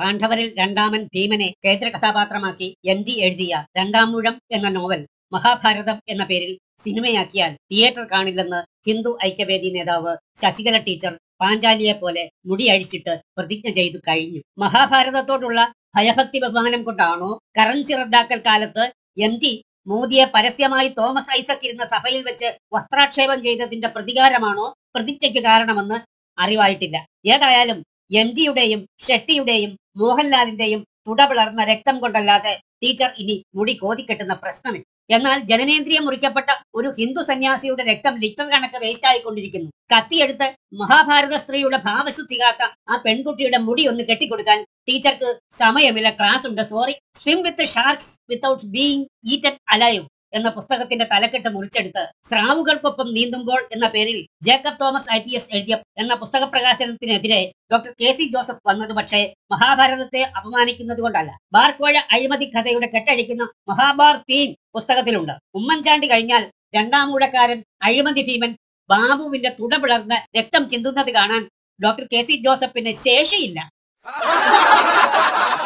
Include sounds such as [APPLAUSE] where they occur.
പാണ്ഡവരിൽ രണ്ടാമൻ ഭീമനെ കേന്ദ്ര കഥാപാത്രമാക്കി N D എഴുതിയ രണ്ടാമൂഴം എന്ന നോവൽ മഹാഭാരതം എന്ന പേരിൽ സിനിമയാക്കിയാൽ തിയേറ്റർ കാണില്ലെന്ന് ഹിന്ദു ഐക്യവേദി നേതാവ് ശശികല ടീച്ചർ പാഞ്ചാലിയെ പോലെ മുടി അഴിച്ചിട്ട് പ്രതിജ്ഞ ചെയ്തു കഴിഞ്ഞു. മഹാഭാരതത്തോടുള്ള ഭയഭക്തി ബഹുമാനം കൊണ്ടാണോ കറൻസി റദ്ദാക്കൽ കാലത്ത് എം ടി മോദിയെ പരസ്യമായി തോമസ് ഐസക് ഇരുന്ന സഭയിൽ വെച്ച് വസ്ത്രാക്ഷേപം ചെയ്തതിന്റെ പ്രതികാരമാണോ പ്രതിജ്ഞയ്ക്ക് കാരണമെന്ന് അറിവായിട്ടില്ല. ഏതായാലും എം ജിയുടെയും ഷെട്ടിയുടെയും മോഹൻലാലിന്റെയും തുടപിളർന്ന രക്തം കൊണ്ടല്ലാതെ ടീച്ചർ ഇനി മുടി കോതിക്കെട്ടുന്ന പ്രശ്നമില്ല. എന്നാൽ ജനനേന്ദ്രിയം മുറിക്കപ്പെട്ട ഒരു ഹിന്ദു സന്യാസിയുടെ രക്തം ലിറ്റർ കണക്ക് വേസ്റ്റ് ആയിക്കൊണ്ടിരിക്കുന്നു. കത്തിയെടുത്ത് മഹാഭാരത സ്ത്രീയുടെ ഭാവശുദ്ധി കാത്ത ആ പെൺകുട്ടിയുടെ മുടി ഒന്ന് കെട്ടിക്കൊടുക്കാൻ ടീച്ചർക്ക് സമയമില്ല ക്ലാസ് ഉണ്ട്. Sorry swim with sharks without being eaten alive എന്ന പുസ്തകത്തിന്റെ തലക്കെട്ട് മുറിച്ചെടുത്ത് സ്രാവുകൾക്കൊപ്പം നീന്തുമ്പോൾ എന്ന പേരിൽ Jacob Thomas I P S എഴുതിയ എന്ന പുസ്തക പ്രകാശനത്തിനെതിരെ ഡോക്ടർ കെ സി ജോസഫ് വന്നത് പക്ഷേ മഹാഭാരതത്തെ അപമാനിക്കുന്നത് കൊണ്ടല്ല. ബാർക്കോഴ അഴിമതി കഥയുടെ കെട്ടഴിക്കുന്ന മഹാഭാർ തീം പുസ്തകത്തിലുണ്ട്. ഉമ്മൻചാണ്ടി കഴിഞ്ഞാൽ രണ്ടാം ഊഴക്കാരൻ അഴിമതി ഭീമൻ ബാബുവിന്റെ തുട പിളർന്ന് രക്തം ചിന്തുന്നത് കാണാൻ ഡോക്ടർ കെ സി ജോസഫിന് ശേഷിയില്ല. [LAUGHS]